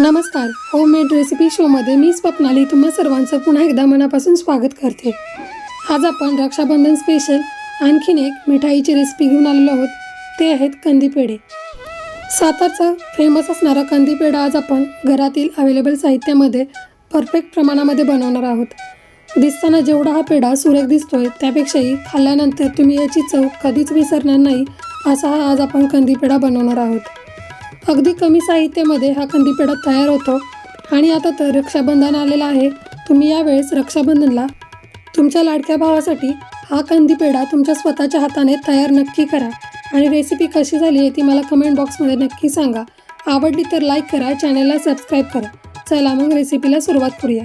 नमस्कार. Homemade recipe शोमध्ये मी स्वप्नाली. तुम्हा सर्वांचं पुन्हा एकदा मनापासून स्वागत करते. आज आपण रक्षाबंधन स्पेशल आणखीन एक मिठाईची रेसिपी घेऊन आलेलो आहोत. ते आहेत कंदी पेढे सातारचा फेमस असणारा कंदी पेढा आज आपण घरातील अवेलेबल साहित्यामध्ये परफेक्ट प्रमाणामध्ये बनवणार आहोत. दिसताना जेवढा हा पेढा सुरेख दिसतोय त्यापेक्षाही खाल्ल्यानंतर तुम्ही याची चव कधीच विसरणार नाही असा हा आज आपण कंदी पेढा बनवणार आहोत. अगदी कमी साहित्यामध्ये हा कंदीपेढा तयार होतो. आणि आता तर रक्षाबंधन आलेलं आहे. तुम्ही यावेळेस रक्षाबंधनला तुमच्या लाडक्या भावासाठी हा कंदीपेढा तुमच्या स्वतःच्या हाताने तयार नक्की करा. आणि रेसिपी कशी झाली आहे ती मला कमेंट बॉक्समध्ये नक्की सांगा. आवडली तर लाईक करा चॅनलला सबस्क्राईब करा. चला मग रेसिपीला सुरुवात करूया.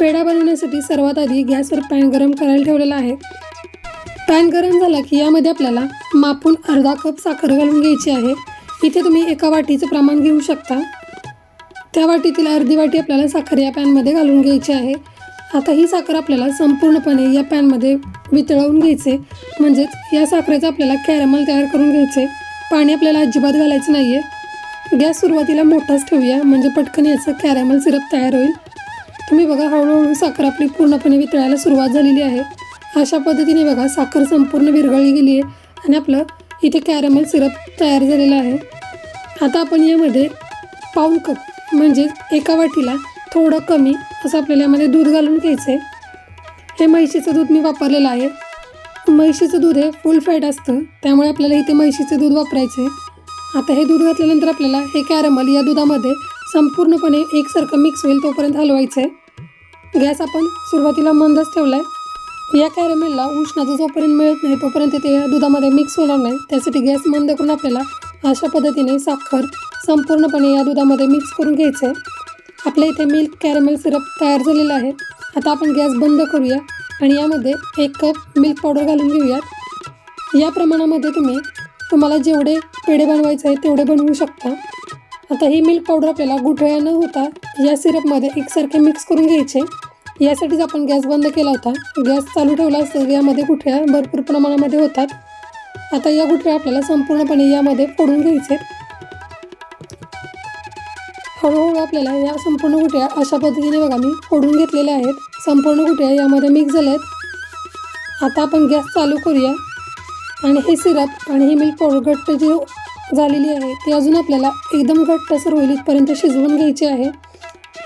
पेढा बनवण्यासाठी सर्वात आधी गॅसवर पॅन गरम करायला ठेवलेला आहे. पॅन गरम झाला की यामध्ये आपल्याला मापून अर्धा कप साखर घालून घ्यायची आहे. इथे तुम्ही एका वाटीचं प्रमाण घेऊ शकता. त्या वाटीतील अर्धी वाटी आपल्याला साखर या पॅनमध्ये घालून घ्यायची आहे. आता ही साखर आपल्याला संपूर्णपणे या पॅनमध्ये वितळवून घ्यायचे. म्हणजेच या साखरेचं आपल्याला कॅरमल तयार करून घ्यायचे. पाणी आपल्याला अजिबात घालायचं नाही आहे गॅस सुरुवातीला मोठाच ठेवूया म्हणजे पटकन याचं कॅरमल सिरप तयार होईल. तुम्ही बघा हळूहळू साखर आपली पूर्णपणे वितळायला सुरुवात झालेली आहे. अशा पद्धतीने बघा साखर संपूर्ण विरघळली गेली आहे आणि आपलं इथे कॅरमल सिरप तयार झालेला आहे. आता आपण यामध्ये पाऊण कप म्हणजेच एका वाटीला थोडं कमी असं आपल्याला यामध्ये दूध घालून घ्यायचं आहे हे म्हैशीचं दूध मी वापरलेलं आहे. म्हैशीचं दूध हे फुल फॅट असतं त्यामुळे आपल्याला इथे म्हैशीचं दूध वापरायचं आहे आता हे दूध घातल्यानंतर आपल्याला हे कॅरमल या दुधामध्ये संपूर्णपणे एकसारखं मिक्स होईल तोपर्यंत हलवायचं आहे गॅस आपण सुरुवातीला मंदच ठेवला आहे या कॅरमेलला उष्णता जोपर्यंत मिळत नाही तोपर्यंत ते या दुधामध्ये मिक्स होणार नाही. त्यासाठी गॅस मंद करून आपल्याला अशा पद्धतीने साखर संपूर्णपणे या दुधामध्ये मिक्स करून घ्यायचं. आहे आपल्या इथे मिल्क कॅरमेल सिरप तयार झालेला आहे आता आपण गॅस बंद करूया आणि यामध्ये एक कप मिल्क पावडर घालून घेऊयात या प्रमाणामध्ये तुम्ही तुम्हाला जेवढे पेढे बनवायचे आहे तेवढे बनवू शकता. आता ही मिल्क पावडर आपल्याला गुठळ्या न होता या सिरपमध्ये एकसारखे मिक्स करून घ्यायचे. यासाठीच आपण गॅस बंद केला होता. गॅस चालू ठेवला असता यामध्ये गुठळ्या भरपूर प्रमाणामध्ये होतात. आता या गुठळ्या आपल्याला संपूर्णपणे यामध्ये फोडून घ्यायचे. हळूहळू आपल्याला या संपूर्ण गुठ्या अशा पद्धतीने बघा मी फोडून घेतलेल्या आहेत. संपूर्ण गुठ्या यामध्ये मिक्स झाल्या आहेत आता आपण गॅस चालू करूया. आणि हे सिरप आणि ही मिल्क पावडर घट्ट जी झालेली आहे ती अजून आपल्याला एकदम घट्टसर होईल इथपर्यंत शिजवून घ्यायची आहे.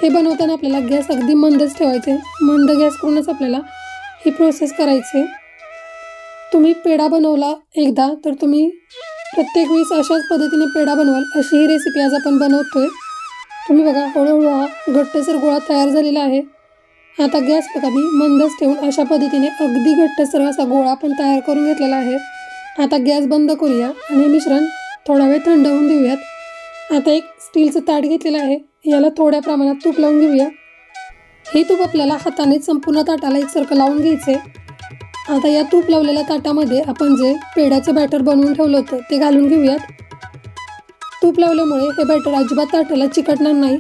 हे बनवताना आपल्याला गॅस अगदी मंदच ठेवायचे. मंद गॅस करूनच आपल्याला ही प्रोसेस करायची. तुम्ही पेढा बनवला एकदा तर तुम्ही प्रत्येक वेळेस अशाच पद्धतीने पेढा बनवाल अशी ही रेसिपी आज आपण बनवतो आहे तुम्ही बघा हळूहळू हा घट्टसर गोळा तयार झालेला आहे. आता गॅस बघा मी मंदच ठेवून अशा पद्धतीने अगदी घट्टसर असा गोळा आपण तयार करून घेतलेला आहे. आता गॅस बंद करूया आणि मिश्रण थोडा वेळ थंड होऊन देऊयात. आता एक स्टीलचं ताट घेतलेलं आहे. याला थोड्या प्रमाणात तूप लावून घेऊया. हे तूप आपल्याला हाताने संपूर्ण ताटाला एकसारखं लावून घ्यायचे आता या तूप लावलेल्या ताटामध्ये आपण जे पेढ्याचं बॅटर बनवून ठेवलं होतं ते घालून घेऊयात. तूप लावल्यामुळे हे बॅटर अजिबात ताटाला चिकटणार नाही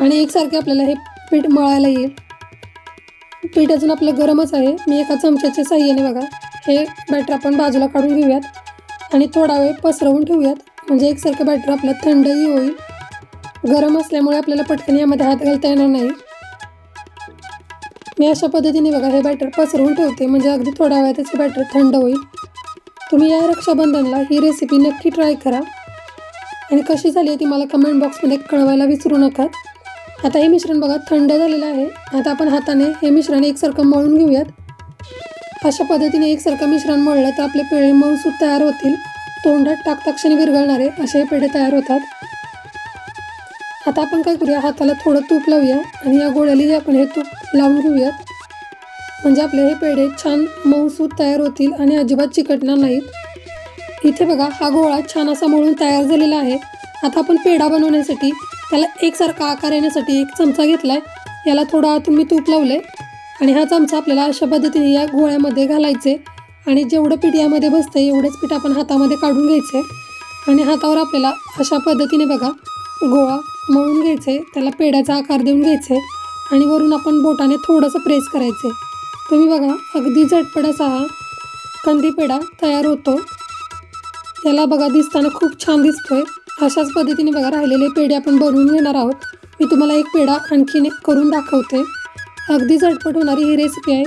आणि एकसारखे आपल्याला हे पीठ मळायला येईल. पीठ अजून आपलं गरमच आहे. मी एका चमच्याच्या साह्याने बघा हे बॅटर आपण बाजूला काढून घेऊयात आणि थोडा वेळ पसरवून ठेवूयात. म्हणजे एकसारखं बॅटर आपलं थंडही होईल. गरम असल्यामुळे आपल्याला पटकन यामध्ये हात घालता येणार नाही. मी अशा पद्धतीने बघा हे बॅटर पसरवून ठेवते. म्हणजे अगदी थोड्या वेळ त्याचं बॅटर थंड होईल. तुम्ही या रक्षाबंधनला ही रेसिपी नक्की ट्राय करा. आणि कशी झाली आहे ती मला कमेंट बॉक्समध्ये कळवायला विसरू नका. आता हे मिश्रण बघा थंड झालेलं आहे. आता आपण हाताने हे मिश्रण एकसारखं मळून घेऊयात. अशा पद्धतीने एकसारखं मिश्रण मळलं तर आपले पेढे मऊसूत तयार होतील. तोंडात टाकता क्षणी विरघळणारे असे पेढे तयार होतात. आता आपण काय करूया? हाताला थोडं तूप लावूया आणि या गोळ्यालाही आपण हे तूप लावून घेऊयात. म्हणजे आपले हे पेढे छान मऊसूत तयार होतील आणि अजिबात चिकटणार नाहीत. इथे बघा हा गोळा छान असा मळून तयार झालेला आहे. आता आपण पेढा बनवण्यासाठी त्याला एकसारखा आकार येण्यासाठी एक चमचा घेतला आहे याला थोडा आतून मी तूप लावलं आणि हा चमचा आपल्याला अशा पद्धतीने या गोळ्यामध्ये घालायचे. आणि जेवढं पीठ यामध्ये बसतं एवढंच पीठ आपण हातामध्ये काढून घ्यायचे आणि हातावर आपल्याला अशा पद्धतीने बघा गोळा मळून घ्यायचे त्याला पेढ्याचा आकार देऊन घ्यायचे आणि वरून आपण बोटाने थोडंसं प्रेस करायचे. तुम्ही बघा अगदी झटपट असा हा कंदी पेढा तयार होतो. याला बघा दिसताना खूप छान दिसतोय. अशाच पद्धतीने बघा राहिलेले पेढे आपण बनवून घेणार आहोत. मी तुम्हाला एक पेढा आणखीन एक करून दाखवते. अगदी झटपट होणारी ही रेसिपी आहे.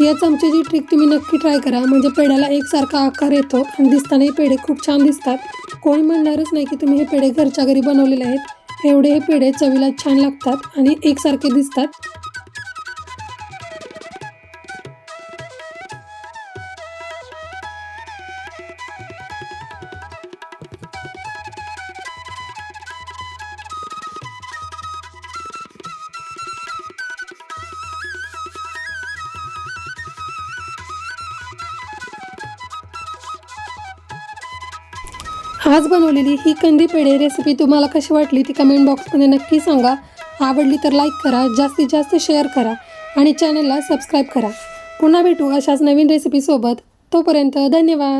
या चमच्याची ट्रिक तुम्ही नक्की ट्राय करा. म्हणजे पेढ्याला एकसारखा आकार येतो आणि दिसतानाही पेढे खूप छान दिसतात. कोणी म्हणणारच नाही की तुम्ही हे पेढे घरच्या घरी बनवलेले आहेत. एवढे हे पेढे चवीला छान लागतात आणि एकसारखे दिसतात. आज बनवलेली ही कंदी पेढे रेसिपी तुम्हाला कशी वाटली ती कमेंट बॉक्समध्ये नक्की सांगा. आवडली तर लाईक करा जास्तीत जास्त शेअर करा आणि चॅनलला सबस्क्राईब करा. पुन्हा भेटू अशाच नवीन रेसिपीसोबत तोपर्यंत धन्यवाद.